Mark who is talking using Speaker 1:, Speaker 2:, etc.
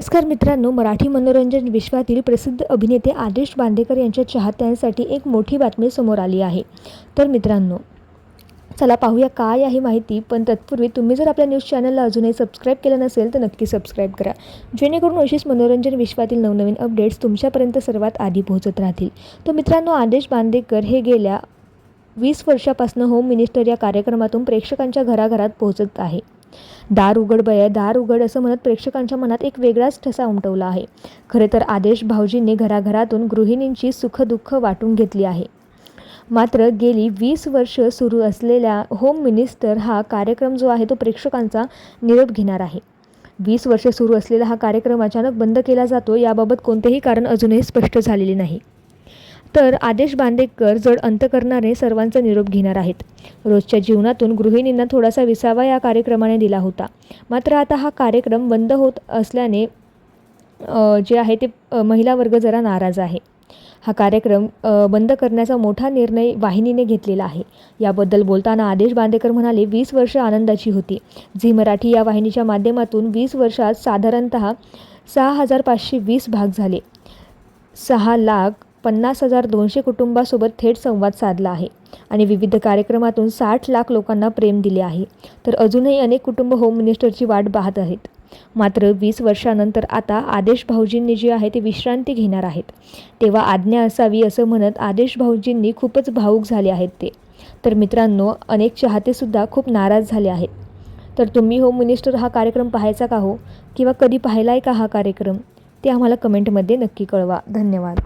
Speaker 1: नमस्कार मित्रांनो मराठी मनोरंजन विश्वातील प्रसिद्ध अभिनेते आदेश बांदेकर यांच्या चाहत्यांसाठी एक मोठी बातमी समोर आली आहे. तर मित्रांनो चला पाहूया काय आहे माहिती पण तत्पूर्वी तुम्ही जर आपल्या न्यूज चॅनलला अजूनही सबस्क्राईब केलं नसेल तर नक्की सबस्क्राईब करा. जेणेकरून अशीच मनोरंजन विश्वातील नवनवीन अपडेट्स तुमच्यापर्यंत सर्वात आधी पोहोचत राहतील. तर मित्रांनो आदेश बांदेकर हे गेल्या वीस वर्षापासून होम मिनिस्टर या कार्यक्रमातून प्रेक्षकांच्या घराघरात पोहोचत आहे. दार उघड बय दार उघड असं म्हणत प्रेक्षकांच्या मनात एक वेगळाच ठसा उमटवला आहे. खरे तर आदेश भाऊजींनी घराघरातून गृहिणींची सुखदुःख वाटून घेतली आहे. मात्र गेली वीस वर्ष सुरू असलेल्या होम मिनिस्टर हा कार्यक्रम जो आहे तो प्रेक्षकांचा निरोप घेणार आहे. वीस वर्ष सुरू असलेला हा कार्यक्रम अचानक बंद केला जातो याबाबत कोणतेही कारण अजूनही स्पष्ट झालेले नाही. तर आदेश बांदेकर जड अंत करणारे सर्वांचा निरोप घेणार आहेत. रोजच्या जीवनातून गृहिणींना थोडासा विसावा या कार्यक्रमाने दिला होता. मात्र आता हा कार्यक्रम बंद होत असल्याने जे आहे ते महिला वर्ग जरा नाराज आहे. हा कार्यक्रम बंद करण्याचा मोठा निर्णय वाहिनीने घेतलेला आहे. याबद्दल बोलताना आदेश बांदेकर म्हणाले वीस वर्ष आनंदाची होती. झी मराठी या वाहिनीच्या माध्यमातून वीस वर्षात साधारणत सहा हजार पाचशे वीस भाग झाले. सहा लाख पन्नास हजार दोनशे कुटुंबासोबत थेट संवाद साधला आहे आणि विविध कार्यक्रमातून साठ लाख लोकांना प्रेम दिले आहे. तर अजूनही अनेक कुटुंब होम मिनिस्टरची वाट पाहत आहेत. मात्र वीस वर्षानंतर आता आदेश भाऊजींनी जे आहे ते विश्रांती घेणार आहेत. तेव्हा आज्ञा असावी असं म्हणत आदेश भाऊजींनी खूपच भावूक झाले आहेत ते. तर मित्रांनो अनेक चाहतेसुद्धा खूप नाराज झाले आहेत. तर तुम्ही होम मिनिस्टर हा कार्यक्रम पाहायचा का हो? किंवा कधी पाहिला आहे का हा कार्यक्रम? ते आम्हाला कमेंटमध्ये नक्की कळवा. धन्यवाद.